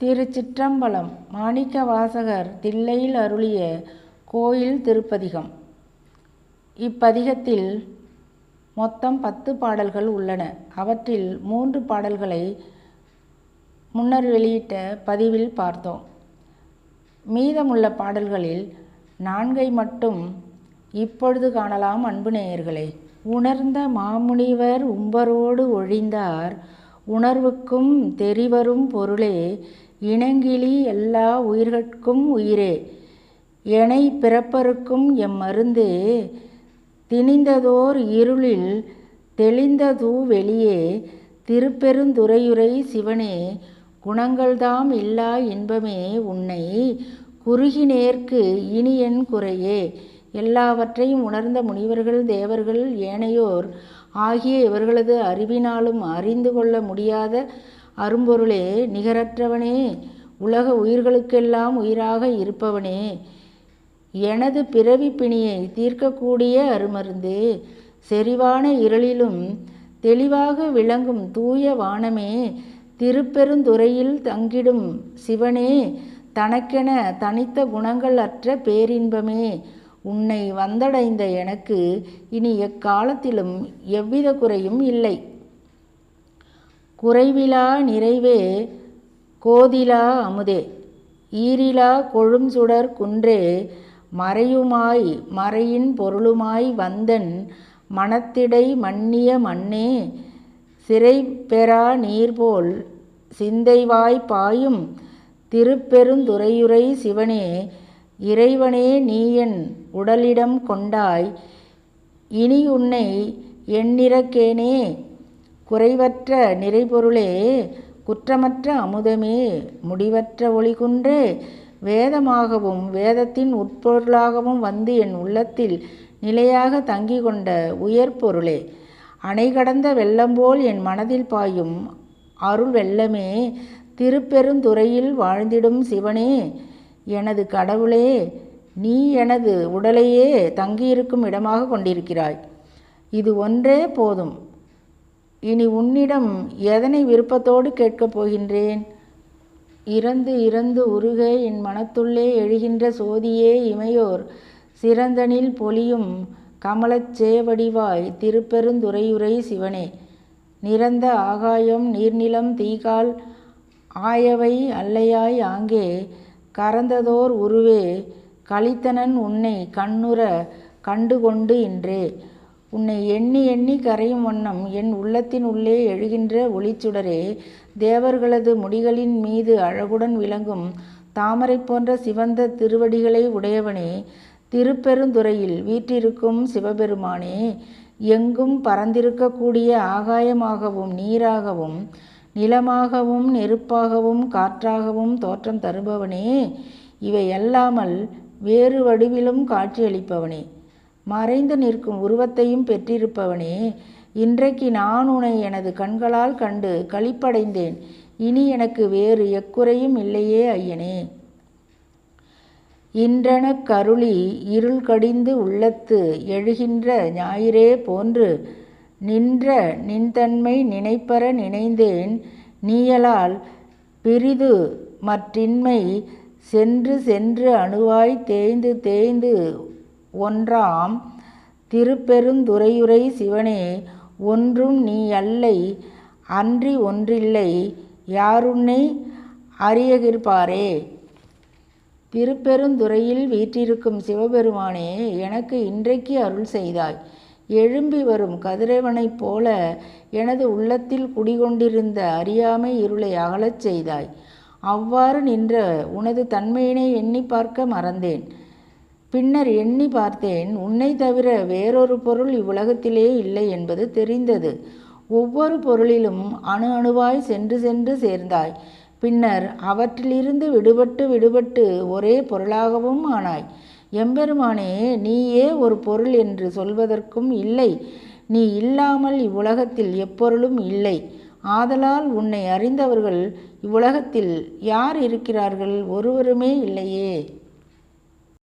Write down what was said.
திருச்சிற்றம்பலம் மாணிக்க வாசகர் தில்லையில் அருளிய கோயில் திருப்பதிகம். இப்பதிகத்தில் மொத்தம் பத்து பாடல்கள் உள்ளன. அவற்றில் மூன்று பாடல்களை முன்னர் வெளியிட்ட பதிவில் பார்த்தோம். மீதமுள்ள பாடல்களில் நான்கை மட்டும் இப்பொழுது காணலாம் அன்பு நேயர்களே. உணர்ந்த மாமுனிவர் உம்பரோடு ஒழிந்தார். உணர்வுக்கும் தெரிவரும் பொருளே இனங்கிளி எல்லா உயிர்கட்கும் உயிரே. எனை பிறப்பருக்கும் எம் மருந்தே. திணிந்ததோர் இருளில் தெளிந்ததூ வெளியே. திருப்பெருந்துறையுரை சிவனே. குணங்கள்தாம் இல்லா இன்பமே உன்னை குறுகினேற்கு இனி என் குறையே. எல்லாவற்றையும் உணர்ந்த முனிவர்கள் தேவர்கள் ஏனையோர் ஆகிய இவர்களது அறிவினாலும் அறிந்து கொள்ள முடியாத அரும்பொருளே நிகரற்றவனே உலக உயிர்களுக்கெல்லாம் உயிராக இருப்பவனே எனது பிறவி பிணியை தீர்க்கக்கூடிய அருமருந்தே செறிவான இருளிலும் தெளிவாக விளங்கும் தூய வானமே திருப்பெருந்துறையில் தங்கிடும் சிவனே தனக்கென தனித்த குணங்கள் அற்ற பேரின்பமே உன்னை வந்தடைந்த எனக்கு இனி எக்காலத்திலும் எவ்வித குறையும் இல்லை. குறைவிலா நிறைவே கோதிலா அமுதே. ஈரிலா கொழும் சுடர் குன்றே மறையுமாய் மறையின் பொருளுமாய் வந்தன் மனத்திடை மன்னிய மண்ணே சிறை பெறா நீர்போல் சிந்தைவாய் பாயும் திருப்பெருந்துறையுரை சிவனே. இறைவனே நீயன் உடலிடம் கொண்டாய் இனி உன்னை எண்ணிறக்கேனே. குறைவற்ற நிறைபொருளே குற்றமற்ற அமுதமே முடிவற்ற ஒளிகுன்றே வேதமாகவும் வேதத்தின் உட்பொருளாகவும் வந்து என் உள்ளத்தில் நிலையாக தங்கி கொண்ட உயர் பொருளே அணை கடந்த வெள்ளம்போல் என் மனதில் பாயும் அருள் வெள்ளமே திருப்பெருந்துறையில் வாழ்ந்திடும் சிவனே எனது கடவுளே நீ எனது உடலையே தங்கியிருக்கும் இடமாக கொண்டிருக்கிறாய். இது ஒன்றே போதும். இனி உன்னிடம் எதனை விருப்பத்தோடு கேட்கப் போகின்றேன்? இறந்து இறந்து உருக என் மனத்துள்ளே எழுகின்ற சோதியே இமையோர் சிறந்தனில் பொலியும் கமலச் சேவடிவாய் திருப்பெருந்துறையுரை சிவனே. நிறந்த ஆகாயம் நீர்நிலம் தீகால் ஆயவை அல்லையாய் ஆங்கே கறந்ததோர் உருவே கலித்தனன் உன்னை கண்ணுற கண்டுகொண்டு இன்றே. உன்னை எண்ணி எண்ணி கரையும் வண்ணம் என் உள்ளத்தின் உள்ளே எழுகின்ற ஒளிச்சுடரே தேவர்களது முடிகளின் மீது அழகுடன் விளங்கும் தாமரை போன்ற சிவந்த திருவடிகளை உடையவனே திருப்பெருந்துறையில் வீற்றிருக்கும் சிவபெருமானே எங்கும் பறந்திருக்கக்கூடிய ஆகாயமாகவும் நீராகவும் நிலமாகவும் நெருப்பாகவும் காற்றாகவும் தோற்றம் தருபவனே இவை அல்லாமல் வேறு வடிவிலும் காட்சியளிப்பவனே. மறைந்து நிற்கும் உருவத்தையும் பெற்றிருப்பவனே இன்றைக்கு நான் உன்னை எனது கண்களால் கண்டு களிப்படைந்தேன். இனி எனக்கு வேறு எக்குறையும் இல்லையே ஐயனே. இன்றன கருளி இருள் கடிந்து உள்ளத்து எழுகின்ற ஞாயிறே போன்று நின்ற நின்தன்மை நினைப்பற நினைந்தேன். நீயலால் பிரிது மற்றின்மை சென்று சென்று அணுவாய் தேய்ந்து தேய்ந்து ஒன்றாம் திருப்பெருந்துறையுரை சிவனே ஒன்றும் நீ அல்லை அன்றி ஒன்றில்லை யாருன்னை அறியகிருப்பாரே? திருப்பெருந்துறையில் வீற்றிருக்கும் சிவபெருமானே எனக்கு இன்றைக்கு அருள் செய்தாய். எழும்பி வரும் கதிரவனைப் போல எனது உள்ளத்தில் குடிகொண்டிருந்த அறியாமை இருளை அகலச் செய்தாய். அவ்வாறு நின்ற உனது தன்மையினை எண்ணி பார்க்க மறந்தேன். பின்னர் எண்ணி பார்த்தேன் உன்னை தவிர வேறொரு பொருள் இவ்வுலகத்திலே இல்லை என்பது தெரிந்தது. ஒவ்வொரு பொருளிலும் அணு அணுவாய் சென்று சென்று சேர்ந்தாய். பின்னர் அவற்றிலிருந்து விடுபட்டு விடுபட்டு ஒரே பொருளாகவும் ஆனாய். எம்பெருமானே நீயே ஒரு பொருள் என்று சொல்வதற்கும் இல்லை. நீ இல்லாமல் இவ்வுலகத்தில் எப்பொருளும் இல்லை. ஆதலால் உன்னை அறிந்தவர்கள் இவ்வுலகத்தில் யார் இருக்கிறார்கள் ஒருவருமே இல்லையே.